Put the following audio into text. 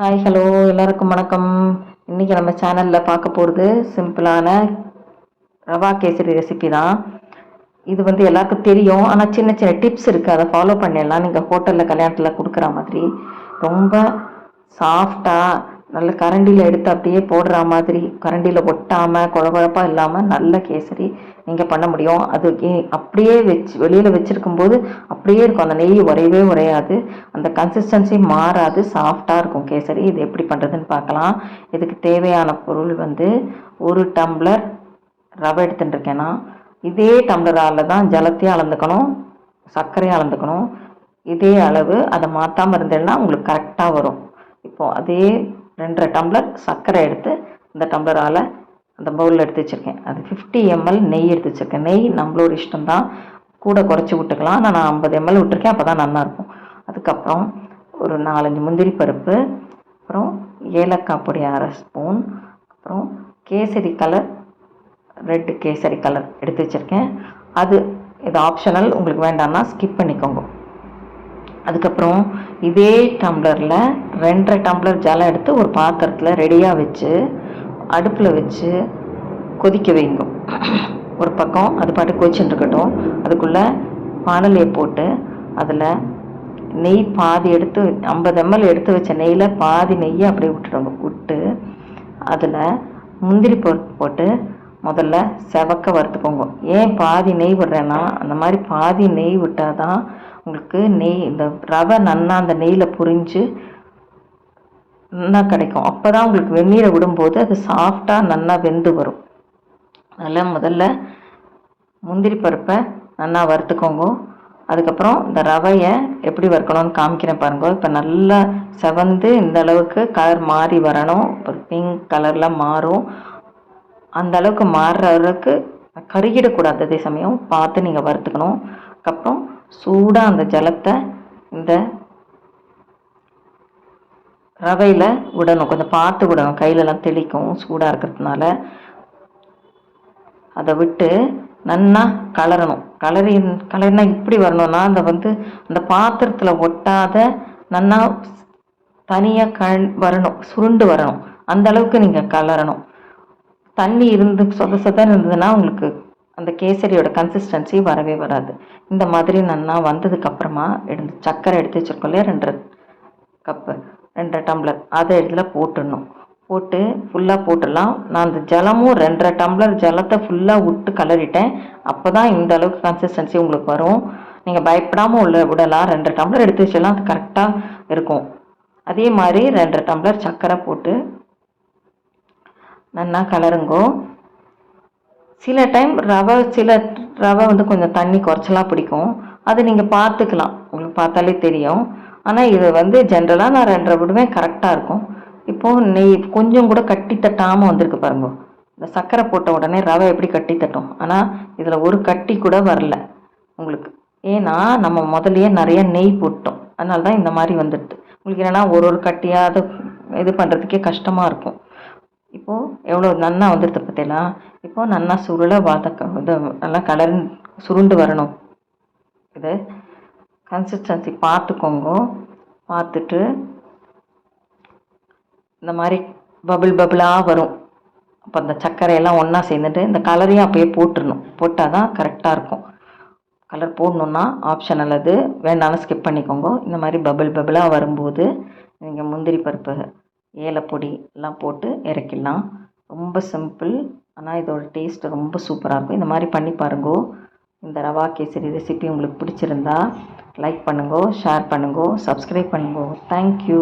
Hi hello எல்லாருக்கும் வணக்கம். இன்றைக்கி நம்ம சேனலில் பார்க்க போகிறது சிம்பிளான ரவா கேசரி ரெசிபி தான். இது வந்து எல்லாருக்கும் தெரியும். ஆனால் சின்ன சின்ன டிப்ஸ் இருக்குது அதை ஃபாலோ பண்ணிடலாம். நீங்கள் ஹோட்டலில் கல்யாணத்தில் கொடுக்குற மாதிரி ரொம்ப சாஃப்டாக நல்ல கரண்டியில் எடுத்து அப்படியே போடுற மாதிரி கரண்டியில் ஒட்டாமல் குழகுழப்பாக இல்லாமல் நல்ல கேசரி நீங்கள் பண்ண முடியும். அது அப்படியே வச்சு வெளியில் வச்சுருக்கும்போது அப்படியே இருக்கும். அந்த நெய் உரையவே உரையாது அந்த கன்சிஸ்டன்சி மாறாது. சாஃப்டாக இருக்கும் கேசரி. இது எப்படி பண்ணுறதுன்னு பார்க்கலாம். இதுக்கு தேவையான பொருள் வந்து ஒரு டம்ளர் ரவை எடுத்துட்டு இருக்கேன்னா இதே டம்ளரால் தான் ஜலத்தையும் அளந்துக்கணும். சர்க்கரையும் அளந்துக்கணும். இதே அளவு அதை மாற்றாமல் இருந்தேன்னா உங்களுக்கு கரெக்டாக வரும். இப்போது அதே ரெண்டரை டம்ளர் சர்க்கரை எடுத்து இந்த டம்ளரால் அந்த பவுலில் எடுத்து வச்சுருக்கேன். அது ஃபிஃப்டி எம்எல் நெய் எடுத்து வச்சுருக்கேன். நெய் நம்மளோட இஷ்டம்தான். கூட குறைச்சி விட்டுக்கலாம். ஆனால் நான் ஐம்பது எம்எல் விட்டுருக்கேன். அப்போ தான் நல்லாயிருக்கும் அதுக்கப்புறம் ஒரு நாலஞ்சு முந்திரி பருப்பு அப்புறம் ஏலக்காய் பொடி அரை ஸ்பூன் அப்புறம் kesari colour red kesari colour எடுத்து வச்சுருக்கேன். அது இது ஆப்ஷனல் உங்களுக்கு வேண்டாம்னா ஸ்கிப் பண்ணிக்கோங்க. அதுக்கப்புறம் இதே டம்ளரில் ரெண்டரை டம்ளர் ஜலம் எடுத்து ஒரு பாத்திரத்தில் ரெடியாக வச்சு அடுப்பில் வச்சு கொதிக்க வைங்க. ஒரு பக்கம் அது பாட்டு கொதிச்சுட்டு இருக்கட்டும். அதுக்குள்ளே வானலையை போட்டு அதில் நெய் பாதி எடுத்து ஐம்பது எம்எல் எடுத்து வச்ச நெய்யில் பாதி நெய்யை அப்படியே விட்டுடுங்க. விட்டு அதில் முந்திரி பருப்பு போட்டு முதல்ல செவக்க வறுத்துக்கோங்க. ஏன் பாதி நெய் விடுறேன்னா அந்த மாதிரி பாதி நெய் விட்டால் தான் உங்களுக்கு நெய் இந்த ரவை நன்னா அந்த நெய்யில் புரிஞ்சு நல்லா கிடைக்கும். அப்போ தான் உங்களுக்கு வெந்நீரை விடும்போது அது சாஃப்டாக நல்லா வெந்து வரும். அதில் முதல்ல முந்திரி பருப்பை நல்லா வறுத்துக்கோங்க. அதுக்கப்புறம் இந்த ரவையை எப்படி வறுக்கணும்னு காமிக்கிறேன் பாருங்க. இப்போ நல்லா செவந்து இந்த அளவுக்கு கலர் மாறி வரணும். ஒரு பிங்க் கலரில் மாறும். அந்த அளவுக்கு மாறுற அளவுக்கு கருகிடக்கூடாது. அதே சமயம் பார்த்து நீங்கள் வறுத்துக்கணும். அதுக்கப்புறம் சூடாக அந்த ஜலத்தை இந்த ரவையில் விடணும். கொஞ்சம் பார்த்து விடணும். கையிலலாம் தெளிக்கும். சூடாக இருக்கிறதுனால. அதை விட்டு நன்னா கலரணும். கலரி கலரினா இப்படி வரணும்னா அந்த வந்து அந்த பாத்திரத்தில் ஒட்டாத நன்னா தனியாக கண் வரணும். சுருண்டு வரணும். அந்த அளவுக்கு நீங்கள் கலரணும். தண்ணி இருந்து சொத சொதன்னு இருந்ததுன்னா உங்களுக்கு அந்த கேசரியோட கன்சிஸ்டன்சி வரவே வராது. இந்த மாதிரி நன்னா வந்ததுக்கப்புறமா எடுத்து சக்கரை எடுத்து வச்சுருக்கோம் இல்லையா? ரெண்டரை கப்பு ரெண்டரை டம்ளர் அதை இடத்துல போட்டுடணும். போட்டு ஃபுல்லாக போட்டுடலாம். நான் அந்த ஜலமும் ரெண்டரை டம்ளர் ஜலத்தை ஃபுல்லாக விட்டு கலரிட்டேன் அப்போ தான் இந்த அளவுக்கு கன்சிஸ்டன்சி உங்களுக்கு வரும். நீங்கள் பயப்படாமல் உள்ள விடலாம். ரெண்டரை டம்ளர் எடுத்து வச்சிடலாம். அது கரெக்டாக இருக்கும். அதே மாதிரி ரெண்டரை டம்ளர் சர்க்கரை போட்டு நல்லா கலருங்கோ. சில டைம் ரவை சில ரவை வந்து கொஞ்சம் தண்ணி குறைச்சலாக பிடிக்கும். அது நீங்கள் பார்த்துக்கலாம். உங்களுக்கு பார்த்தாலே தெரியும். ஆனால் இது வந்து ஜென்ரலாக நான் ரெண்டரை விடுவேன். கரெக்டாக இருக்கும். இப்போது நெய் கொஞ்சம் கூட கட்டி தட்டாமல் வந்திருக்கு பாருங்க. இந்த சர்க்கரை போட்ட உடனே ரவை எப்படி கட்டி தட்டும்? ஆனால் இதில் ஒரு கட்டி கூட வரல. உங்களுக்கு ஏன்னா நம்ம முதலையே நிறைய நெய் போட்டோம். அதனால தான் இந்த மாதிரி வந்துடுது. உங்களுக்கு என்னென்னா ஒரு ஒரு கட்டியாவது இது பண்ணுறதுக்கே கஷ்டமாக இருக்கும். இப்போது எவ்வளோ நன்னா வந்துடுது பார்த்தீங்களா இப்போது நன்னா சுருளை வதக்க இது நல்லா கலர் சுருண்டு வரணும். இது கன்சிஸ்டன்சி பார்த்துக்கோங்க. பார்த்துட்டு இந்த மாதிரி பபிள் பபிளாக வரும். அப்போ அந்த சர்க்கரையெல்லாம் ஒன்றா சேர்ந்துட்டு இந்த கலரையும் அப்பயே போட்டுடணும் போட்டால் தான் கரெக்டாக இருக்கும். கலர் போடணுன்னா ஆப்ஷனல் அது வேண்டாலும் ஸ்கிப் பண்ணிக்கோங்க. இந்த மாதிரி பபிள் பபிளாக வரும்போது நீங்கள் முந்திரி பருப்பு ஏலப்பொடி எல்லாம் போட்டு இறக்கிடலாம். ரொம்ப சிம்பிள் ஆனால் இதோட டேஸ்ட் ரொம்ப சூப்பராக இருக்கும். இந்த மாதிரி பண்ணி பாருங்கோ. இந்த ரவா கேசரி ரெசிபி உங்களுக்கு பிடிச்சிருந்தா லைக் பண்ணுங்கோ ஷேர் பண்ணுங்கோ சப்ஸ்கிரைப் பண்ணுங்கோ. தேங்க்யூ